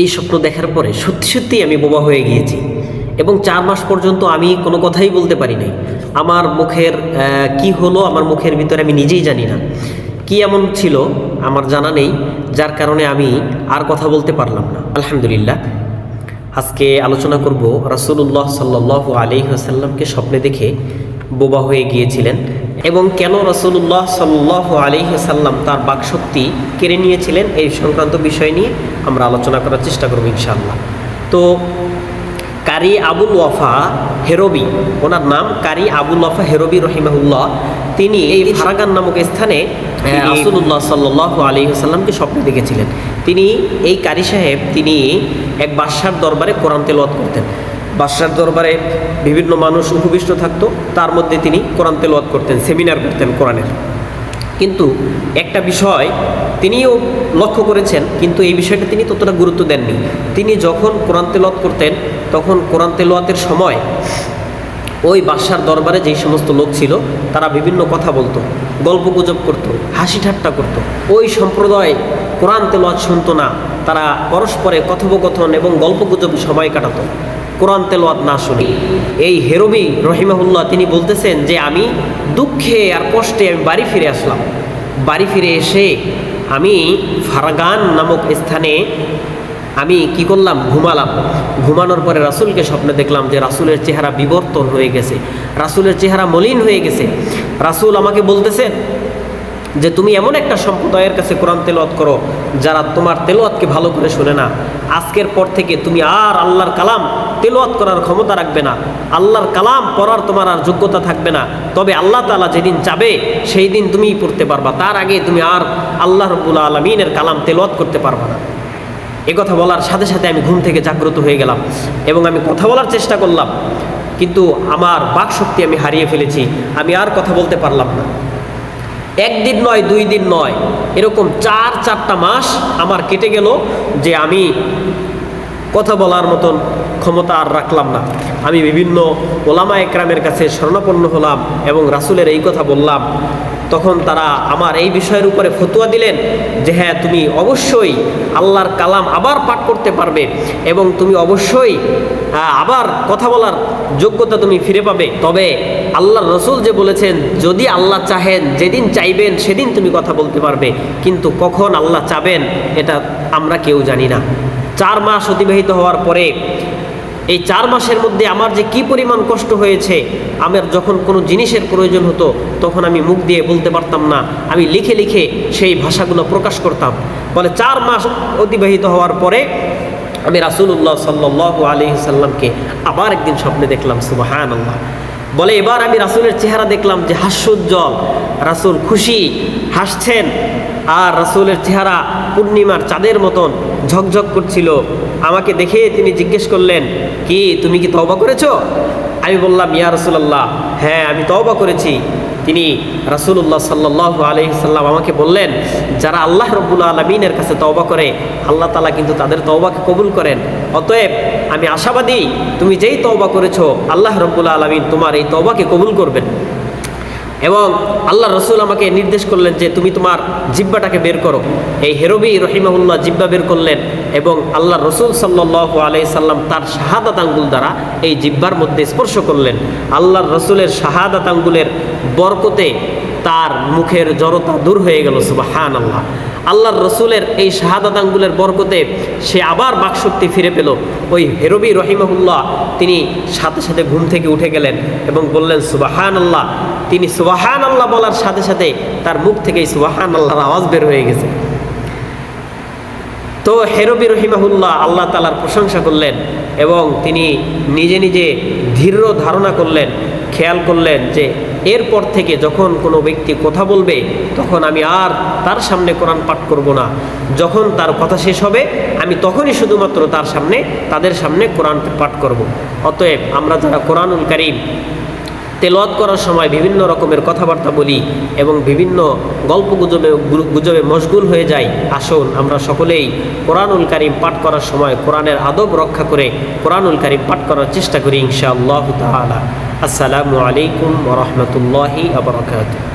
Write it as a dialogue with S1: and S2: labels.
S1: এই স্বপ্ন দেখার পরে সত্যি সত্যি আমি বোবা হয়ে গিয়েছি। এবং চার মাস পর্যন্ত আমি কোনো কথাই বলতে পারি নাই। আমার মুখের কি হলো আমার মুখের ভিতরে আমি নিজেই জানি না। কি এমন ছিল আমার জানা নেই, যার কারণে আমি আর কথা বলতে পারলাম না। আলহামদুলিল্লাহ, আজকে আলোচনা করব রাসূলুল্লাহ সাল্লাহ আলি আসাল্লামকে স্বপ্নে দেখে বোবা হয়ে গিয়েছিলেন। এবং কেন রাসূলুল্লাহ সাল্লাহ সাল্লাম তার বাকশক্তি কেড়ে নিয়েছিলেন এই সংক্রান্ত বিষয় নিয়ে আমরা আলোচনা করার চেষ্টা করব ইনশাআল্লাহ। তো কারি আবুল ওয়াফা হেরবি ওনার নাম কারি আবুল ওয়াফা হেরবি রহিমাহুল্লাহ তিনি এই ফারাগান নামক স্থানে রাসুল্লাহ সাল্লাহ আলী সাল্লামকে স্বপ্নে দেখেছিলেন। তিনি এই কারি সাহেব তিনি এক বাদশার দরবারে কোরআন তেলাওয়াত করতেন। বাদশার দরবারে বিভিন্ন মানুষ উপবিষ্ট থাকতো। তার মধ্যে তিনি কোরআন তেলাওয়াত করতেন, সেমিনার করতেন কোরআনের। কিন্তু একটা বিষয় তিনিও লক্ষ্য করেছেন, কিন্তু এই বিষয়টা তিনি ততটা গুরুত্ব দেননি। তিনি যখন কোরআন তেলাওয়াত করতেন, তখন কোরআন তেলাওয়াতের সময় ওই বাদশার দরবারে যেই সমস্ত লোক ছিল, তারা বিভিন্ন কথা বলতো, গল্প গুজব করতো, হাসি ঠাট্টা করতো। ওই সম্প্রদায় কোরআন তেলাওয়াত শুনতো না। তারা পরস্পরে কথোপকথন এবং গল্প গুজবে সময় কাটাতো। কোরআন তেলোয়াত না শুনি। এই হেরবি রহিমাহুল্লাহ, তিনি বলতেছেন যে আমি দুঃখে আর কষ্টে আমি বাড়ি ফিরে আসলাম। বাড়ি ফিরে এসে আমি ফারাগান নামক স্থানে আমি কি করলাম? ঘুমালাম। ঘুমানোর পরে রাসূলকে স্বপ্নে দেখলাম যে রাসূলের চেহারা বিবর্তন হয়ে গেছে। রাসূলের চেহারা মলিন হয়ে গেছে। রাসূল আমাকে বলতেছেন যে তুমি এমন একটা সম্প্রদায়ের কাছে কোরআন তেলাওয়াত করো যারা তোমার তেলোয়াতকে ভালো করে শোনে না। আজকের পর থেকে তুমি আর আল্লাহর কালাম তেলাওয়াত করার ক্ষমতা রাখবে না। আল্লাহর কালাম পড়ার তোমার আর যোগ্যতা থাকবে না। তবে আল্লাহ তাআলা যেদিন চাবে, সেই দিন তুমিই পড়তে পারবা। তার আগে তুমি আর আল্লাহ রব্বুল আলমিনের কালাম তেলাওয়াত করতে পারবা না। এ কথা বলার সাথে সাথে আমি ঘুম থেকে জাগ্রত হয়ে গেলাম এবং আমি কথা বলার চেষ্টা করলাম। কিন্তু আমার বাক শক্তি আমি হারিয়ে ফেলেছি। আমি আর কথা বলতে পারলাম না। একদিন নয়, দুই দিন নয়, এরকম চার, চারটা মাস আমার কেটে গেল যে আমি কথা বলার মতন ক্ষমতা আর রাখলাম না। আমি বিভিন্ন ওলামা একরামের কাছে স্বর্ণপন্ন হলাম এবং রাসূলের এই কথা বললাম। তখন তারা আমার এই বিষয়ের উপরে ফতুয়া দিলেন যে হ্যাঁ তুমি অবশ্যই আল্লাহর কালাম আবার পাঠ করতে পারবে এবং তুমি অবশ্যই আবার কথা বলার যোগ্যতা তুমি ফিরে পাবে। তবে আল্লাহ রসুল যে বলেছেন, যদি আল্লাহ চাহেন, যেদিন চাইবেন সেদিন তুমি কথা বলতে পারবে। কিন্তু কখন আল্লাহ চাবেন, এটা আমরা কেউ জানি না। চার মাস অতিবাহিত হওয়ার পরে এই চার মাসের মধ্যে আমার যে কি পরিমাণ কষ্ট হয়েছে, আমার যখন কোনো জিনিসের প্রয়োজন হতো, তখন আমি মুখ দিয়ে বলতে পারতাম না। আমি লিখে লিখে সেই ভাষাগুলো প্রকাশ করতাম। বলে চার মাস অতিবাহিত হওয়ার পরে আমি রাসুল্লাহ সাল্লাহ আলি সাল্লামকে আবার একদিন স্বপ্নে দেখলাম সুবাহান আল্লাহ বলে এবার আমি রাসুলের চেহারা দেখলাম যে হাস্যোজ্জ্বল। রাসুল খুশি, হাসছেন। আর রাসুলের চেহারা পূর্ণিমার চাঁদের মতন ঝকঝক করছিল। আমাকে দেখে তিনি জিজ্ঞেস করলেন, কি, তুমি কি তওবা করেছ? আমি বললাম, ইয়া রসুলাল্লাহ। হ্যাঁ আমি তওবা করেছি। তিনি রাসুল্লাহ সাল্লাহ আলহিসাল্লাম আমাকে বললেন, যারা আল্লাহ রব্বুল আলমিনের কাছে তওবা করে, আল্লাহ তালা কিন্তু তাদের তওবাকে কবুল করেন। অতএব আমি আশাবাদী, তুমি যেই তওবা করেছ, আল্লাহ রব্বুল আলমিন তোমার এই তওবাকে কবুল করবেন। এবং আল্লাহ রসুল আমাকে নির্দেশ করলেন যে তুমি তোমার জিব্বাটাকে বের করো। এই হেরবি রহিমাহুল্লাহ জিব্বা বের করলেন এবং আল্লাহ রসুল সাল্লাহ আলাই সাল্লাম তার শাহাদাত আঙ্গুল দ্বারা এই জিব্বার মধ্যে স্পর্শ করলেন। আল্লাহর রসুলের শাহাদাত আঙ্গুলের বরকতে তার মুখের জড়তা দূর হয়ে গেল সুবাহান আল্লাহ আল্লাহর রসুলের এই শাহাদাত আঙ্গুলের বরকতে সে আবার বাকশক্তি ফিরে পেল। ওই হেরবি রহিমাহুল্লাহ তিনি সাথে সাথে ঘুম থেকে উঠে গেলেন এবং বললেন সুবাহান আল্লাহ তিনি সুবাহান আল্লাহ বলার সাথে সাথে তার মুখ থেকেই সুবাহান আল্লাহর আওয়াজ বের হয়ে গেছে তো হেরবি রহিমাহুল্লাহ আল্লাহ তালার প্রশংসা করলেন এবং তিনি নিজে নিজে ধীর ধারণা করলেন, খেয়াল করলেন যে এরপর থেকে যখন কোনো ব্যক্তি কথা বলবে, তখন আমি আর তার সামনে কোরআন পাঠ করব না যখন তার কথা শেষ হবে, আমি তখনই শুধুমাত্র তার সামনে, তাদের সামনে কোরআন পাঠ করব। অতএব আমরা যারা কোরআনুল কারিম তেলাওয়াত করার সময় বিভিন্ন রকমের কথাবার্তা বলি এবং বিভিন্ন গল্প গুজবে গুজবে মশগুল হয়ে যাই। আসুন, আমরা সকলেই কোরআনুল কারিম পাঠ করার সময় কোরআনের আদব রক্ষা করে কোরআনুল কারিম পাঠ করার চেষ্টা করি ইনশাআল্লাহ তালা আসসালামু আলাইকুম ওরহমতুল্লাহি আবরকাত